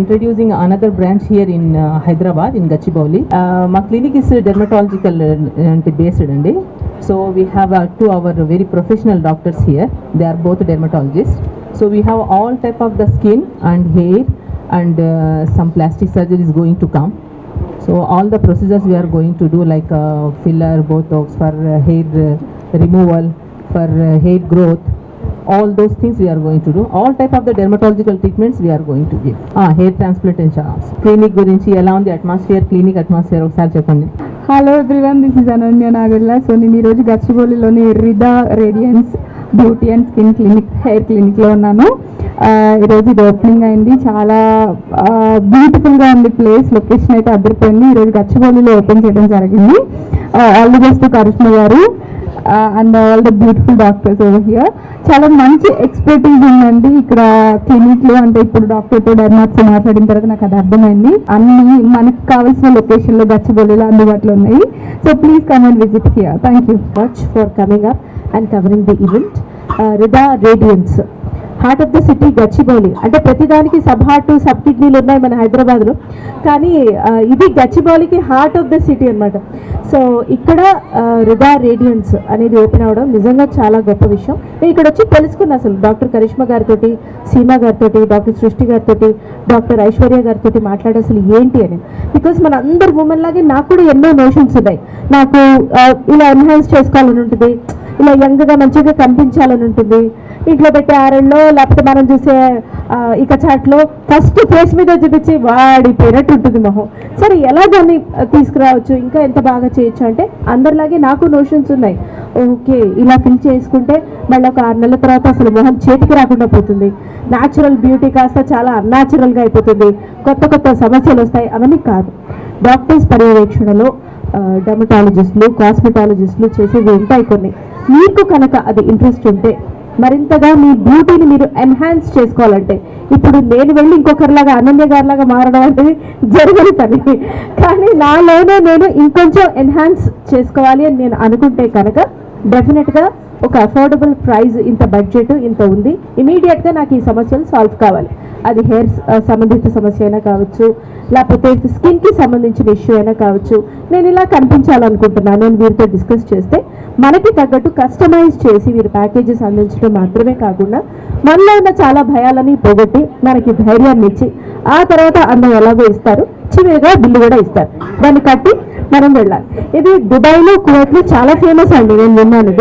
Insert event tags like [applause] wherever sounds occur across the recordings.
introducing another branch here in uh, Hyderabad in Gachibowli. Uh, మా clinic is dermatological uh, based అండి so we have uh, two our very professional doctors here. They are both dermatologists. So we have all type of the skin and hair and uh, some plastic surgery is going to come. So all the procedures we are going to do like uh, filler, botox for uh, hair uh, removal, for uh, hair growth, all those things we are going to do. All type of the dermatological treatments we are going to give. Ah, hair transplantation. Clinic గురించి ఎలా ఉంది atmosphere clinic atmosphere ఒకసారి చెప్పండి hello everyone this is Ananya Nagarla so నేను ఈరోజు గచ్చిబౌలిలోని Rida radiance beauty and skin clinic hair క్లినిక్లో ఉన్నాను ఆ, ఈరోజు ఇది ఓపెనింగ్ అయింది. చాలా బ్యూటిఫుల్గా ఉంది ప్లేస్ లొకేషన్ అయితే అదిరిపోయింది. ఈరోజు గచ్చిబౌలిలో ఓపెన్ చేయడం జరిగింది. All the best Karishma garu and all the beautiful doctors over here చాలా మంచి ఎక్స్పర్టీస్ ఉందండి. ఇక్కడ క్లినిక్లో అంటే ఇప్పుడు డాక్టర్తో మాట్లాడిన తర్వాత నాకు అది అర్థమైంది. అన్ని మనకి కావాల్సిన లొకేషన్లో గచ్చిబౌలిలో అందుబాటులో ఉన్నాయి. So please come and visit here thank you much for coming up and covering the event Rida radiance heart of the city Gachibowli అంటే ప్రతిదానికి సబ్ హార్ట్ సబ్ కిడ్నీలు ఉన్నాయి మన హైదరాబాద్లో. కానీ ఇది గచ్చిబౌలికి హార్ట్ ఆఫ్ ద సిటీ అన్నమాట. సో ఇక్కడ రిదా రేడియన్స్ అనేది ఓపెన్ అవ్వడం నిజంగా చాలా గొప్ప విషయం. నేను ఇక్కడ వచ్చి తెలుసుకున్నా అసలు. డాక్టర్ కరిష్మా గారితో సీమా గారితో డాక్టర్ సృష్టి గారితో డాక్టర్ ఐశ్వర్య గారితో మాట్లాడే అసలు ఏంటి అని. బికాస్ మన అందరు ఉమెన్ లాగే నాకు కూడా ఎన్నో నోషన్స్ ఉన్నాయి. నాకు ఇలా ఎన్హాన్స్ చేసుకోవాలని ఉంటుంది. ఇలా యంగ్గా మంచిగా కనిపించాలని ఉంటుంది. ఇంట్లో పెట్టే ఆరెల్లో లేకపోతే మనం చూసే ఇక చాట్లో ఫస్ట్ ఫేస్ మీద చూపించి వాడిపోయినట్టు ఉంటుంది మొహం. సరే ఎలా దాన్ని తీసుకురావచ్చు. ఇంకా ఎంత బాగా చేయొచ్చు అంటే అందరిలాగే నాకు నోషన్స్ ఉన్నాయి. ఓకే ఇలా ఫిల్ చేసుకుంటే మళ్ళీ ఒక ఆరు నెలల తర్వాత అసలు మొహం చేతికి రాకుండా పోతుంది. న్యాచురల్ బ్యూటీ కాస్త చాలా అన్యాచురల్గా అయిపోతుంది. కొత్త కొత్త సమస్యలు వస్తాయి. అవన్నీ కాదు. డాక్టర్స్ పర్యవేక్షణలో డెమటాలజిస్టులు కాస్మెటాలజిస్టులు చేసేవి ఉంటాయి కొన్ని. మీకు కనుక అది ఇంట్రెస్ట్ ఉంటే మరింతగా మీ బ్యూటీని మీరు ఎన్హాన్స్ చేసుకోవాలంటే ఇప్పుడు నేను వెళ్ళి ఇంకొకరిలాగా అనన్య గారిలాగా మారడం అనేది జరగని పని కానీ నాలోనే నేను ఇంకొంచెం ఎన్హాన్స్ చేసుకోవాలి అని నేను అనుకుంటే కనుక డెఫినెట్గా ఒక అఫోర్డబుల్ ప్రైస్ ఇంత బడ్జెట్ ఇంత ఉంది. ఇమీడియట్గా నాకు ఈ సమస్యలు సాల్వ్ కావాలి. అది హెయిర్ సంబంధిత సమస్య అయినా కావచ్చు లేకపోతే స్కిన్కి సంబంధించిన ఇష్యూ అయినా కావచ్చు. నేను ఇలా కనిపించాలనుకుంటున్నాను. నేను వీరితో డిస్కస్ చేస్తే మనకి తగ్గట్టు కస్టమైజ్ చేసి వీరు ప్యాకేజెస్ అందించడం మాత్రమే కాకుండా మనలో ఉన్న చాలా భయాలని పోగొట్టి మనకి ధైర్యాన్ని ఇచ్చి ఆ తర్వాత అందం ఎలాగో ఇస్తారు. చివరిగా బిల్లు కూడా ఇస్తారు. దాన్ని కట్టి మనం వెళ్ళాలి. ఇది దుబాయ్లో కువైట్లో చాలా ఫేమస్ అండి. నేను విన్నాను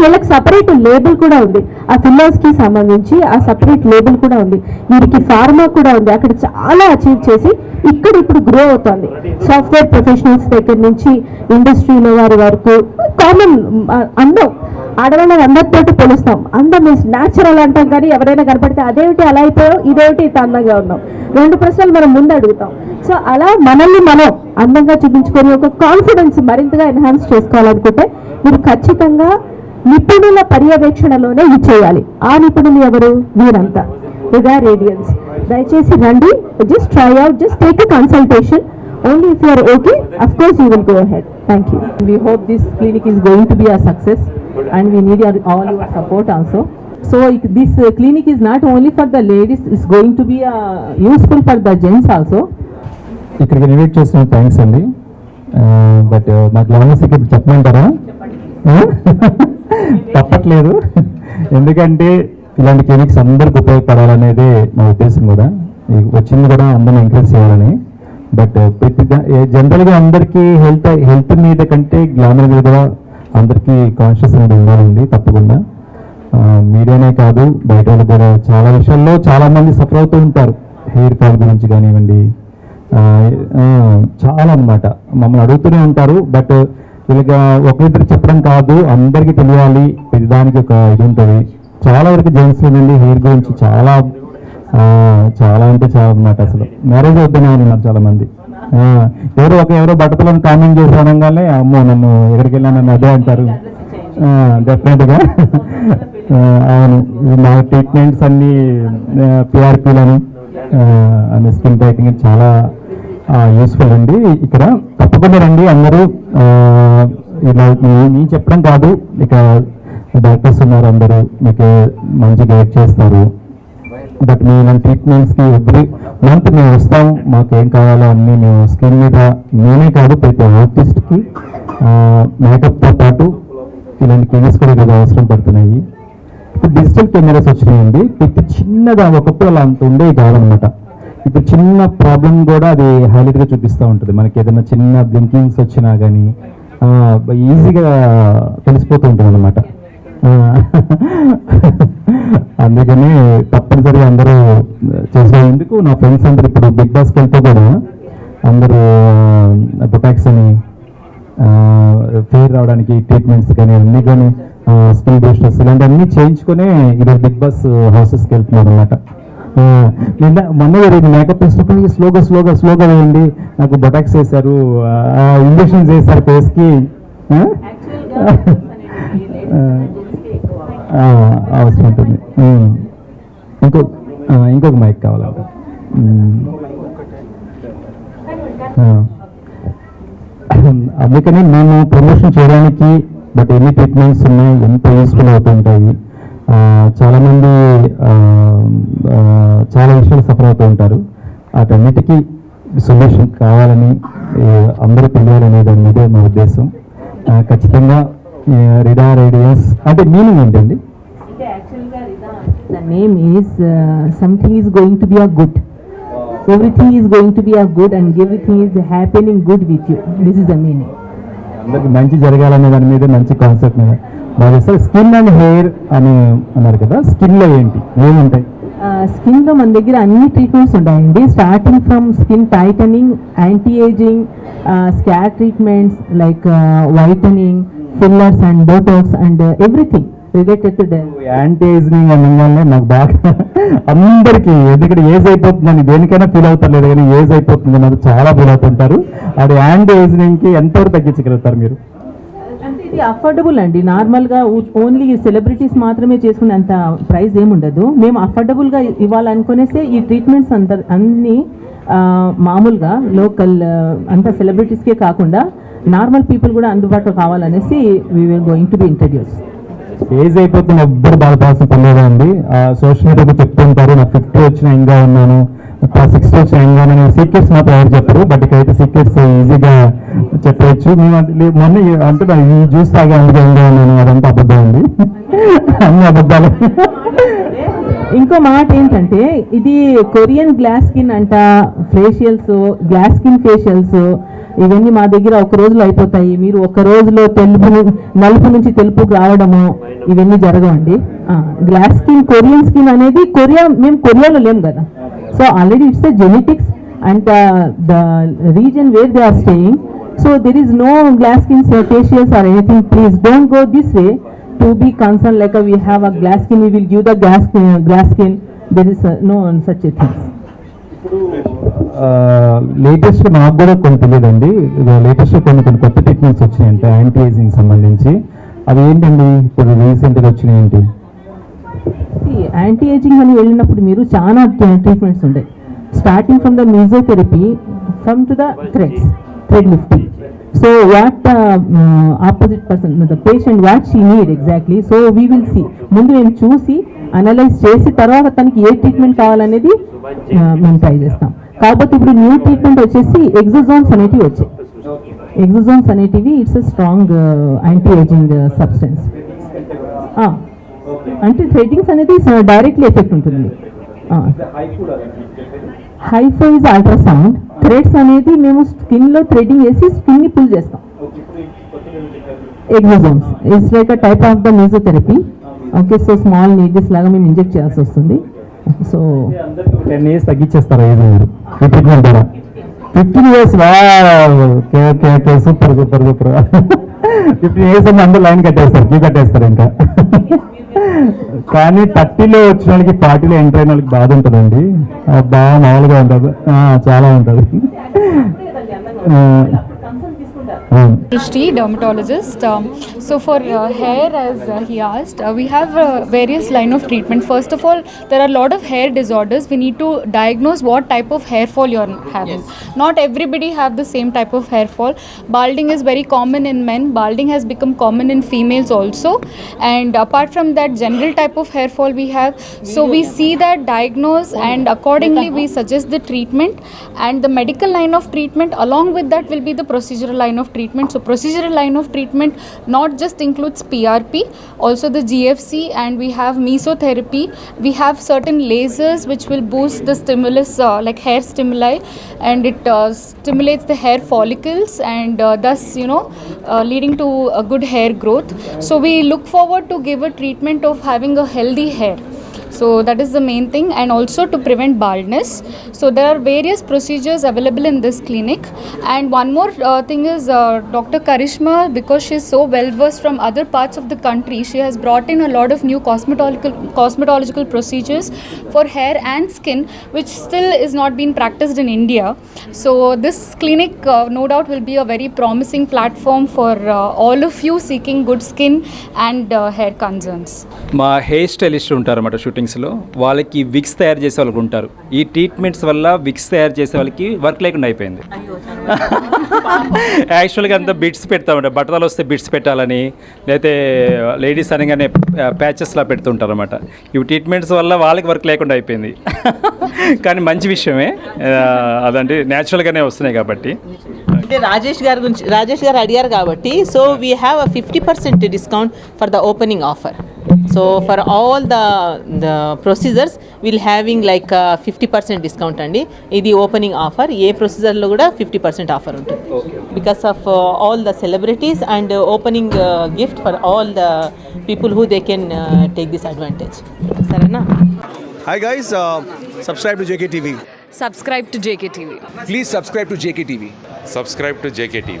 వీళ్ళకి సపరేట్ లేబుల్ కూడా ఉంది. ఆ ఫిల్లర్స్కి సంబంధించి ఆ సపరేట్ లేబుల్ కూడా ఉంది. వీరికి ఫార్మా కూడా ఉంది. అక్కడ చాలా అచీవ్ చేసి ఇక్కడ ఇప్పుడు గ్రో అవుతుంది. సాఫ్ట్వేర్ ప్రొఫెషనల్స్ దగ్గర నుంచి ఇండస్ట్రీలో వారి వరకు కామన్ అందం ఆడవాళ్ళని అందరితో పోలుస్తాం. అందం ఇస్ న్యాచురల్ అంటాం కానీ ఎవరైనా కనపడితే అదేమిటి అలా అయిపోయావు? ఇదేమిటి ఇంత అందంగా ఉన్నాం రెండు ప్రశ్నలు మనం ముందు అడుగుతాం. సో అలా మనల్ని మనం అందంగా చూపించుకొని ఒక కాన్ఫిడెన్స్ మరింతగా ఎన్హాన్స్ చేసుకోవాలనుకుంటే మీరు ఖచ్చితంగా నిపుణుల పర్యవేక్షణలోనే ఇది చేయాలి. ఆ నిపుణులు ఎవరు? మీరంతా. రిగా రేడియన్స్ దయచేసి రండి just try out just take a consultation only if you're okay of course you will go head thank you we hope this clinic is going to be a success and we need your, all your support also. So it- this uh, clinic is not only for the ladies it's going to be uh, useful for the gents also. ఇక్కడికి invite చేసిన thanks అండి. But మా glamour secret చెప్పమంటారా? ఆ? [laughs] తప్పట్లేదు. ఎందుకంటే ఇలాంటి clinics అందరికి ఉపయోగపడాలనేది మా ఉద్దేశం కూడా వచ్చింది కూడా అందరిని ఎంకరేజ్ చేయాలని. బట్ ప్రతి జనరల్గా అందరికీ హెల్త్ హెల్త్ మీద కంటే గ్లామర్ మీద కూడా అందరికీ కాన్షియస్ అనేది ఉండాలండి తప్పకుండా. మీడియానే కాదు బయట వాళ్ళ దగ్గర చాలా విషయాల్లో చాలామంది సఫర్ అవుతూ ఉంటారు. హెయిర్ ఫాల్ గురించి కానివ్వండి చాలా అన్నమాట మమ్మల్ని అడుగుతూనే ఉంటారు బట్ వీళ్ళకి ఒకరిద్దరు చెప్పడం కాదు అందరికీ తెలియాలి ప్రతిదానికి ఒక ఇది ఉంటుంది. చాలా వరకు జెంట్స్ నుండి హెయిర్ గురించి చాలా చాలా అంటే చాలా అన్నమాట అసలు. మ్యారేజ్ వద్దనే ఉన్నారు చాలా మంది ఎవరో ఒక ఎవరో బట్టతలను కామెంట్ చేసి అనగానే అమ్మో నన్ను ఎక్కడికి వెళ్ళా నన్ను అదే అంటారు డెఫినెట్గా అవును మా ట్రీట్మెంట్స్ అన్ని పిఆర్పీలను అన్ని స్కిన్ టైటింగ్ చాలా యూస్ఫుల్ అండి. ఇక్కడ తప్పకుండా రండి అందరూ. ఇలా మీ- మీ చెప్పడం కాదు. ఇక డాక్టర్స్ ఉన్నారు అందరూ. మీకు మంచి గైడ్ చేస్తారు. బట్ మేము ఇలాంటి ట్రీట్మెంట్స్కి ఎవ్రీ మంత్ మేము వస్తాం. మాకు ఏం కావాలో అన్నీ మేము స్కిన్ మీద నేనే కాదు ప్రతి ఆర్టిస్ట్కి మేకప్తో పాటు ఇలాంటి కెమెరాస్ కూడా ఈరోజు అవసరం పడుతున్నాయి. ఇప్పుడు డిజిటల్ కెమెరాస్ వచ్చినాయండి. ప్రతి చిన్నగా ఒకప్పుడు అలా అంత ఉండేవి కాదనమాట. ఇప్పుడు చిన్న ప్రాబ్లం కూడా అది హైలైట్గా చూపిస్తూ ఉంటుంది. మనకి ఏదైనా చిన్న బ్లింకింగ్స్ వచ్చినా కానీ ఈజీగా తెలిసిపోతూ ఉంటుంది అనమాట [laughs] అందుకని తప్పనిసరిగా అందరూ చేసేందుకు నా ఫ్రెండ్స్ అందరూ ఇప్పుడు బిగ్ బాస్కి వెళ్తే కూడా అందరూ బొటాక్స్ అని ఫెయిర్ రావడానికి ట్రీట్మెంట్స్ కానీ అన్ని కానీ స్కిల్ బూస్టర్స్ ఇలాంటివన్నీ చేయించుకునే ఈరోజు బిగ్ బాస్ హౌసెస్కి వెళ్తున్నారు అనమాట నిన్న మొన్న జరిగింది మేకప్ వేసినప్పుడు స్లోగా స్లోగా స్లోగా వేయండి నాకు బొటాక్స్ వేశారు ఇంజక్షన్స్ వేశారు ఫేస్కి అవసరం ఉంటుంది ఇంకొక ఇంకో ఇంకొక మైక్ కావాలంట ఉమ్. అందుకని మేము ప్రమోషన్ చేయడానికి బట్ ఎన్ని ట్రీట్మెంట్స్ ఉన్నాయి ఎంత యూస్ఫుల్ అవుతుంటాయి చాలామంది చాలా విషయాలు సఫర్ అవుతూ ఉంటారు. వాటన్నిటికీ సొల్యూషన్ కావాలని అందరూ తెలియాలనే దాని మీదే మా ఉద్దేశం. ఖచ్చితంగా రిడా రేడియస్ అంటే మీనింగ్ ఏంటండి? name is uh, something is going to be a good. Everything is going to be a good and everything is happening good with you. This is the meaning. అందరికి మంచి జరగాలనే దాని మీద మంచి కాన్సెప్ట్ మీద. బాగా స్కిన్ అండ్ హెయిర్ అని అన్నారు కదా స్కిన్లో ఏంటి? ఏముంటాయి? స్కిన్లో మన దగ్గర అన్ని ట్రీట్మెంట్స్ ఉంటాయండి. Starting from skin tightening anti ageing scar treatments like whitening fillers and Botox and everything related to anti ageing అనగానే నాకు బాగా అందరికి ఎందుకంటే ఏజ్ అయిపోతుందని దేనికైనా ఫీల్ అవుతారు లేదు కానీ ఏజ్ అయిపోతుంది నాకు చాలా ఫీల్ అవుతుంటారు. అది యాంటీ ఏజింగ్కి ఎంతవరకు తగ్గించగలుగుతారు మీరు? అంటే ఇది అఫోర్డబుల్ అండి. నార్మల్గా ఓన్లీ సెలబ్రిటీస్ మాత్రమే చేసుకునే అంత ప్రైస్ ఏముండదు. మేము అఫోర్డబుల్గా ఇవ్వాలనుకునేసే ఈ ట్రీట్మెంట్స్ అంత అన్ని మామూలుగా లోకల్ అంత సెలబ్రిటీస్కే కాకుండా నార్మల్ పీపుల్ కూడా అందుబాటులో కావాలనేసి we will going to be introduce age అయిపోతున్న ఎవ్వరు బాధపడాల్సిన పని లేదండి సోషల్ మీడియాలో చెప్తుంటారు నాకు ఫిఫ్టీ వచ్చిన ఇంకా ఉన్నాను సిక్స్టీ వచ్చిన ఇంకా ఉన్నాను సీక్రెట్స్ మాత్రం ఎవరు చెప్పరు బట్ ఇక్కడైతే సీక్రెట్స్ ఈజీగా చెప్పవచ్చు మేము మొన్న అంటే ఈ జ్యూస్ తాగే అందుకే ఇంకా ఉన్నాను అదంతా అబద్ధం అండి. అన్ని అబద్ధాలు. ఇంకో మాట ఏంటంటే ఇది కొరియన్ గ్లాస్ స్కిన్ అంట ఫేషియల్స్ గ్లాస్ స్కిన్ ఫేషియల్స్ ఇవన్నీ మా దగ్గర ఒక రోజులో అయిపోతాయి. మీరు ఒక రోజులో తెలుపు నలుపు నుంచి తెలుపుకు రావడము ఇవన్నీ జరగవండి. గ్లాస్ స్కిన్ కొరియన్ స్కిన్ అనేది కొరియా మేము కొరియాలో లేము కదా. So already it's the genetics and the reason where they are staying so there is no glass skin facials or anything please don't go this way to be concern like we have a glass skin skin, will give the glass glass skin there is no such things latest నాకు కూడా కొన్ని తెలియదండి. Latest కొన్ని కొన్ని కొత్త treatments వచ్చినాయంటే anti ageing సంబంధించి. అవి ఏంటండి? ఇప్పుడు రీసెంట్గా వచ్చినాయి ఏంటి? యాంటీ ఏజింగ్ అని వెళ్ళినప్పుడు మీరు చాలా ట్రీట్మెంట్స్ ఉంటాయి. Starting from the mesotherapy from to the threads thread lifting so what opposite person the patient what she need exactly so we will see ముందు మేము చూసి అనలైజ్ చేసి తర్వాత తనకి ఏ ట్రీట్మెంట్ కావాలనేది uh, మేము ట్రై చేస్తాం. కాకపోతే ఇప్పుడు న్యూ ట్రీట్మెంట్ వచ్చేసి ఎగ్జోజోన్స్ అనేటివి వచ్చాయి. ఎగ్జోజోన్స్ అనేటివి it's a strong anti ageing substance అంటే థ్రెడ్డింగ్స్ అనేది డైరెక్ట్లీ ఎఫెక్ట్ ఉంటుంది. హైఫో ఇస్ అల్ట్రాసౌండ్ థ్రెడ్స్ అనేది మేము స్కిన్లో థ్రెడ్డింగ్ చేసి స్కిన్ని పుల్ చేస్తాం exosomes it's like a type of the mesotherapy okay so small needles లాగా మేము ఇంజెక్ట్ చేయాల్సి వస్తుంది. సో టెన్ ఇయర్స్ తగ్గించేస్తారు ఏజ్ మీరు ఈ ట్రీట్మెంట్ ద్వారా fifteen years okay okay okay super super super fifteen years అంటే అందరూ లైన్ కట్టేస్తారు క్యూ కట్టేస్తారు ఇంకా. కానీ థర్టీలో వచ్చిన వాళ్ళకి ఫార్టీలో ఎంటర్ అయిన వాళ్ళకి బాధ ఉంటుందండి. బాగా మామూలుగా ఉంటుంది. ఆ, చాలా ఉంటుంది. [laughs] Srishti, dermatologist. Um, so for uh, hair, as uh, he asked, uh, we have uh, various line of treatment. First of all, there are a lot of hair disorders. We need to diagnose what type of hair fall you're having. Not everybody have the same type of hair fall. Balding is very common in men. Balding has become common in females also. And apart from that, general type of hair fall we have. So we see that, diagnose, and accordingly we suggest the treatment. And the medical line of treatment, along with that, will be the procedural line of treatment. So procedural line of treatment not just includes PRP, also the GFC, and we have mesotherapy. We have certain lasers which will boost the stimulus, uh, like hair stimuli, and it uh, stimulates the hair follicles, and uh, thus you know uh, leading to a good hair growth. So we look forward to give a treatment of having a healthy hair. So that is the main thing, and also to prevent baldness. So there are various procedures available in this clinic. And one more uh, thing is uh, Dr. Karishma, because she is so well versed from other parts of the country, she has brought in a lot of new cosmetological cosmetological procedures for hair and skin, which still is not being practiced in India. So this clinic, uh, no doubt, will be a very promising platform for uh, all of you seeking good skin and uh, hair concerns. మా hair stylist ఉంటారు అన్నమాట షూటింగ్స్లో వాళ్ళకి wigs తయారు చేసే వాళ్ళకి ఉంటారు. ఈ treatments వల్ల విక్స్ తయారు చేసే వాళ్ళకి వర్క్ లేకుండా అయిపోయింది. యాక్చువల్గా అంతా బిట్స్ పెడతామంట బట్టలు వస్తే బిట్స్ పెట్టాలని లేకపోతే లేడీస్ అనగానే ప్యాచెస్లా పెడుతుంటారు అనమాట ఇవి ట్రీట్మెంట్స్ వల్ల వాళ్ళకి వర్క్ లేకుండా అయిపోయింది. కానీ మంచి విషయమే. అదంటే న్యాచురల్గానే వస్తున్నాయి కాబట్టి. అంటే రాజేష్ గారి గురించి రాజేష్ గారు అడిగారు కాబట్టి so we have a fifty percent discount for the opening offer so for all the the procedures will having like fifty percent discount అండి ఇది ఓపెనింగ్ ఆఫర్ ఏ ప్రొసీజర్లో కూడా ఫిఫ్టీ పర్సెంట్ ఆఫర్ ఉంటుంది because of all the celebrities and opening gift for all the people who they can take this advantage సరేనా Hi guys, uh, subscribe to JKTV. Subscribe to JK TV Please subscribe to JKTV. subscribe to JKTV.